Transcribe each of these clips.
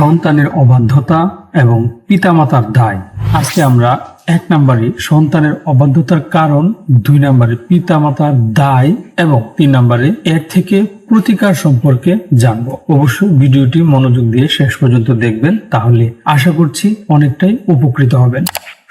সন্তানের অবাধ্যতা এবং পিতামাতার দায়। আজকে আমরা এক নম্বরে সন্তানের অবাধ্যতার কারণ, দুই নম্বরে পিতামাতার দায় এবং তিন নম্বরে এর থেকে প্রতিকার সম্পর্কে জানব। অবশ্যই ভিডিওটি মনোযোগ দিয়ে শেষ পর্যন্ত দেখবেন, তাহলে আশা করছি অনেকটাই উপকৃত হবেন।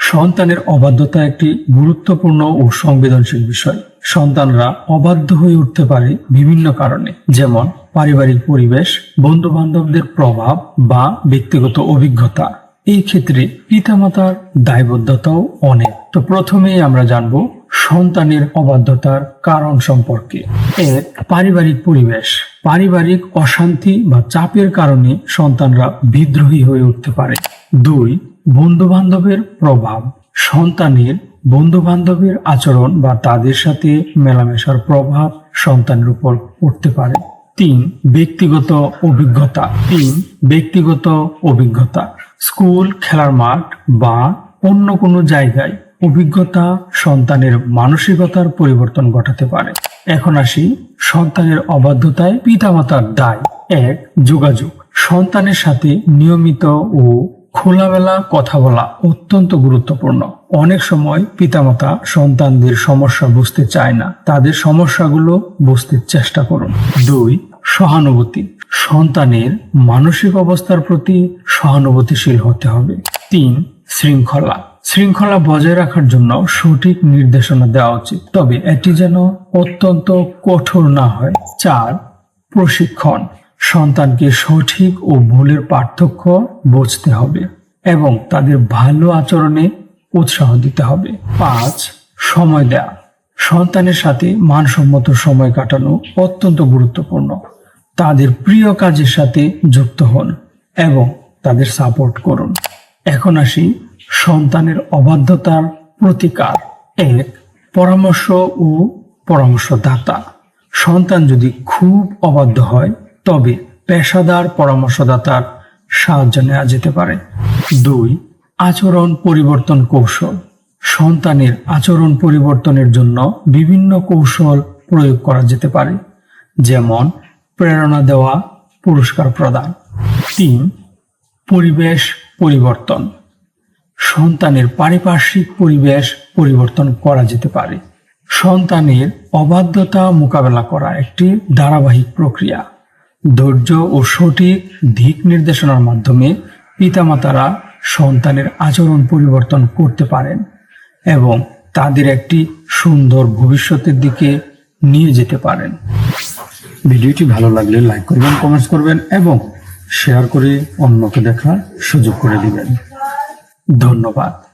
সন্তানের অবাধ্যতা একটি গুরুত্বপূর্ণ ও সংবেদনশীল বিষয়। সন্তানরা অবাধ্য হয়ে উঠতে পারে বিভিন্ন কারণে, যেমন পারিবারিক পরিবেশ বন্ধু বান্ধবদের প্রভাব বা ব্যক্তিগত অভিজ্ঞতা। এই ক্ষেত্রে পিতামাতার দায়বদ্ধতাও অনেক। তো প্রথমেই আমরা জানব সন্তানের অবাধ্যতার কারণ সম্পর্কে। এক, পারিবারিক পরিবেশ। পারিবারিক অশান্তি বা চাপের কারণে সন্তানরা বিদ্রোহী হয়ে উঠতে পারে। দুই বন্ধু বান্ধবের প্রভাব। সন্তানের বন্ধু বান্ধবের আচরণ বা তাদের সাথে মেলামেশার প্রভাব সন্তানের উপর পড়তে পারে। তিন, ব্যক্তিগত অভিজ্ঞতা। তিন, ব্যক্তিগত অভিজ্ঞতা। স্কুল, খেলার মাঠ বা অন্য কোনো জায়গায় অভিজ্ঞতা সন্তানের মানসিকতার পরিবর্তন ঘটাতে পারে। এখন আসি সন্তানের অবাধ্যতায় পিতামাতার দায়। এক, যোগাযোগ। সন্তানের সাথে নিয়মিত ও খোলামেলা কথা বলা অত্যন্ত গুরুত্বপূর্ণ। অনেক সময় পিতামাতা সন্তানদের সমস্যা বুঝতে চায় না। তাদের সমস্যাগুলো বুঝতে চেষ্টা করুন। দুই সহানুভূতি। সন্তানের মানসিক অবস্থার প্রতি সহানুভূতিশীল হতে হবে। তিন, শৃঙ্খলা। শৃঙ্খলা বজায় রাখার জন্য সঠিক নির্দেশনা দেওয়া উচিত। তবে এটি যেন অত্যন্ত কঠোর না হয়। চার, প্রশিক্ষণ। সন্তানকে সঠিক ও ভুলের পার্থক্য বুঝতে হবে এবং তাদের ভালো আচরণে উৎসাহ দিতে হবে। পাঁচ, সময় দেয়া। সন্তানের সাথে মানসম্মত সময় কাটানো অত্যন্ত গুরুত্বপূর্ণ। তাদের প্রিয় কাজের সাথে যুক্ত হন এবং তাদের সাপোর্ট করুন। এখন আসি সন্তানের অবাধ্যতার প্রতিকার। এক, পরামর্শ ও পরামর্শদাতা। সন্তান যদি খুব অবাধ্য হয়, তবে পেশাদার পরামর্শদাতার সাহায্য নেওয়া যেতে পারে। দুই, আচরণ পরিবর্তন কৌশল। সন্তানের আচরণ পরিবর্তনের জন্য বিভিন্ন কৌশল প্রয়োগ করা যেতে পারে। যেমন প্রেরণা দেওয়া পুরস্কার প্রদান। তিন, পরিবেশ পরিবর্তন। সন্তানের পারিপার্শ্বিক পরিবেশ পরিবর্তন করা যেতে পারে। সন্তানের অবাধ্যতা মোকাবেলা করা একটি ধারাবাহিক প্রক্রিয়া। ধৈর্য ও সঠিক দিক নির্দেশনার মাধ্যমে পিতামাতারা সন্তানের আচরণ পরিবর্তন করতে পারেন এবং তাদের একটি সুন্দর ভবিষ্যতের দিকে নিয়ে যেতে পারেন। ভিডিওটি ভালো লাগলে লাইক করবেন কমেন্টস করবেন এবং শেয়ার করে অন্যকে দেখার সুযোগ করে দিবেন। ধন্যবাদ।